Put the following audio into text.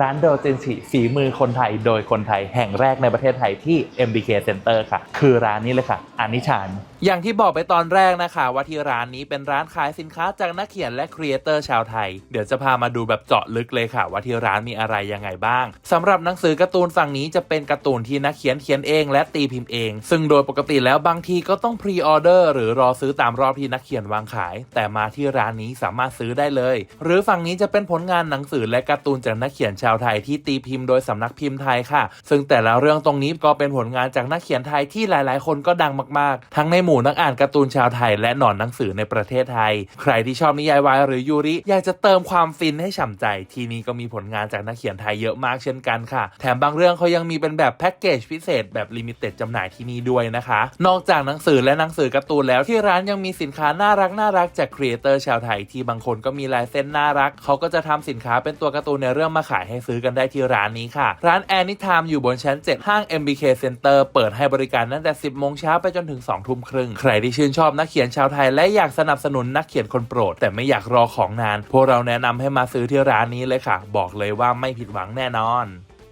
ร้านโดเจนชิฝีมือคนไทยโดยคนไทยแห่งแรกในประเทศไทยที่ MBK Center ค่ะ คือร้านนี้เลยค่ะอานิชาน อย่างที่บอกไปตอนแรกนะคะ ว่าที่ร้านนี้เป็นร้านขายสินค้าจากนักเขียนและครีเอเตอร์ชาวไทย เดี๋ยวจะพามาดูแบบเจาะลึกเลยค่ะ ว่าที่ร้านมีอะไรยังไงบ้างสำหรับหนังสือการ์ตูนฝั่งนี้จะเป็นการ์ตูนที่นักเขียนเขียนเอง และตีพิมพ์เอง ซึ่งโดยปกติแล้วบางทีก็ต้องพรีออเดอร์หรือรอซื้อตามรอบที่นักเขียนวางขาย แต่มาที่ร้านนี้สามารถซื้อได้เลย หรือฝั่งนี้จะเป็นผลงานหนังสือและการ์ตูนจากนักเขียนชาวไทยที่ตีพิมพ์โดยสำนักพิมพ์ไทยค่ะ ซึ่งแต่ละเรื่องตรงนี้ก็เป็นผลงานจากนักเขียนไทยที่หลาย ๆ คนก็ดังมาก ๆ ทั้งในหมู่นักอ่านการ์ตูนชาวไทย และหนอนหนังสือในประเทศไทย ใครที่ชอบนิยายวายหรือยูริ อยากจะเติมความฟินให้ฉ่ำใจ ที่นี่ก็มีผลงานจากนักเขียนไทยเยอะมากเช่นกันค่ะ แถมบางเรื่องเขายังมีเป็นแบบแพ็กเกจพิเศษแบบลิมิเต็ดจำหน่ายที่นี่ด้วยนะคะ นอกจากหนังสือและหนังสือการ์ตูนแล้วที่ร้านยังมีสินค้าน่ารักน่ารักจากครีเอเตอร์ชาวไทยที่บางคนก็มีลายเส้นน่ารักเขาก็จะทำสินค้าเป็นตัวการ์ตูนในเรื่องมาขายให้ซื้อกันได้ที่ร้านนี้ค่ะ ร้านแอนิทามอยู่บนชั้น 7 ห้าง MBK Center เปิดให้บริการตั้งแต่ 10 โมงเช้าไปจนถึง 2 ทุ่มครึ่ง ใครที่ชื่นชอบนักเขียนชาวไทย และอยากสนับสนุนนักเขียนคนโปรด แต่ไม่อยากรอของนาน พวกเราแนะนำให้มาซื้อที่ร้านนี้เลยค่ะ บอกเลยว่าไม่ผิดหวังแน่นอน